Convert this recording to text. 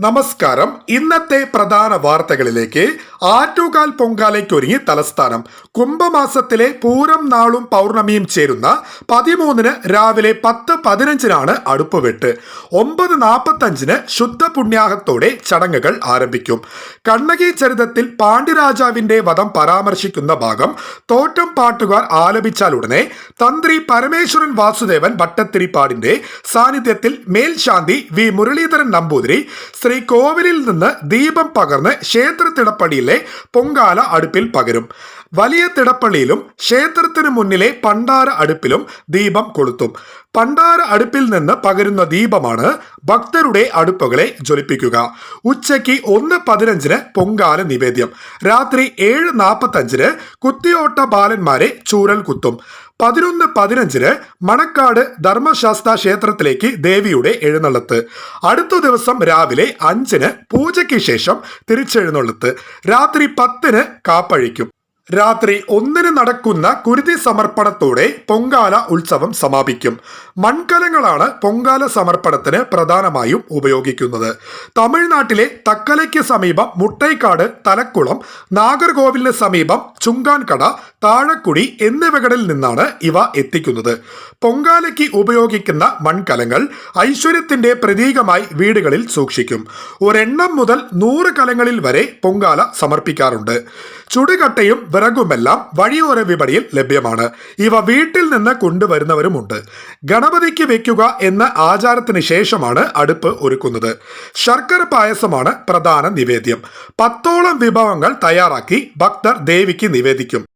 നമസ്കാരം. ഇന്നത്തെ പ്രധാന വാർത്തകളിലേക്ക് ആറ്റുകാൽ പൊങ്കാലയ്ക്കൊരുങ്ങി തലസ്ഥാനം. കുംഭമാസത്തിലെ പൂരം നാളും പൗർണമിയും ചേരുന്ന പതിമൂന്നിന് രാവിലെ പത്ത് പതിനഞ്ചിനാണ് അടുപ്പുവെട്ട്. ഒമ്പത് നാൽപ്പത്തഞ്ചിന് ശുദ്ധ പുണ്യാഹത്തോടെ ചടങ്ങുകൾ ആരംഭിക്കും. കണ്ണകി ചരിതത്തിൽ പാണ്ഡ്യരാജാവിന്റെ വധം പരാമർശിക്കുന്ന ഭാഗം തോറ്റം പാട്ടുകാർ ആലപിച്ചാലുടനെ തന്ത്രി പരമേശ്വരൻ വാസുദേവൻ ഭട്ടത്തിരിപ്പാടിന്റെ സാന്നിധ്യത്തിൽ മേൽശാന്തി വി മുരളീധരൻ നമ്പൂതിരി ശ്രീ കോവിലിൽ നിന്ന് ദീപം പകർന്ന് ക്ഷേത്ര തിടപ്പള്ളിയിലെ പൊങ്കാല അടുപ്പിൽ പകരും വലിയ തിടപ്പള്ളിയിലും ക്ഷേത്രത്തിന് മുന്നിലെ പണ്ടാര അടുപ്പിലും ദീപം കൊളുത്തും. പണ്ടാര അടുപ്പിൽ നിന്ന് പകരുന്ന ദീപമാണ് ഭക്തരുടെ അടുപ്പുകളെ ജ്വലിപ്പിക്കുക. ഉച്ചയ്ക്ക് ഒന്ന് പതിനഞ്ചിന് പൊങ്കാല നിവേദ്യം. രാത്രി ഏഴ് നാൽപ്പത്തഞ്ചിന് കുത്തിയോട്ട ബാലന്മാരെ ചൂരൽ കുത്തും. പതിനൊന്ന് പതിനഞ്ചിന് മണക്കാട് ധർമ്മശാസ്ത്ര ക്ഷേത്രത്തിലേക്ക് ദേവിയുടെ എഴുന്നള്ളത്ത്. അടുത്ത ദിവസം രാവിലെ അഞ്ചിന് പൂജയ്ക്ക് ശേഷം തിരിച്ചെഴുന്നള്ളത്ത്. രാത്രി പത്തിന് കാപ്പഴിക്കും. രാത്രി ഒന്നിന് നടക്കുന്ന കുരുതി സമർപ്പണത്തോടെ പൊങ്കാല ഉത്സവം സമാപിക്കും. മൺകലങ്ങളാണ് പൊങ്കാല സമർപ്പണത്തിന് പ്രധാനമായും ഉപയോഗിക്കുന്നത്. തമിഴ്നാട്ടിലെ തക്കലയ്ക്ക് സമീപം മുട്ടൈക്കാട് തലക്കുളം നാഗർകോവിലിന് സമീപം ചുങ്കാൻകട താഴക്കുടി എന്നിവകളിൽ നിന്നാണ് ഇവ എത്തിക്കുന്നത്. പൊങ്കാലയ്ക്ക് ഉപയോഗിക്കുന്ന മൺകലങ്ങൾ ഐശ്വര്യത്തിന്റെ പ്രതീകമായി വീടുകളിൽ സൂക്ഷിക്കും. ഒരെണ്ണം മുതൽ നൂറ് കലങ്ങളിൽ വരെ പൊങ്കാല സമർപ്പിക്കാറുണ്ട്. ചുടുകട്ടയും വിറകുമെല്ലാം വഴിയോര വിപണിയിൽ ലഭ്യമാണ്. ഇവ വീട്ടിൽ നിന്ന് കൊണ്ടുവരുന്നവരുമുണ്ട്. ഗണപതിക്ക് വെക്കുക എന്ന ആചാരത്തിന് ശേഷമാണ് അടുപ്പ് ഒരുക്കുന്നത്. ശർക്കര പായസമാണ് പ്രധാന നിവേദ്യം. പത്തോളം വിഭവങ്ങൾ തയ്യാറാക്കി ഭക്തർ ദേവിക്ക് നിവേദിക്കും.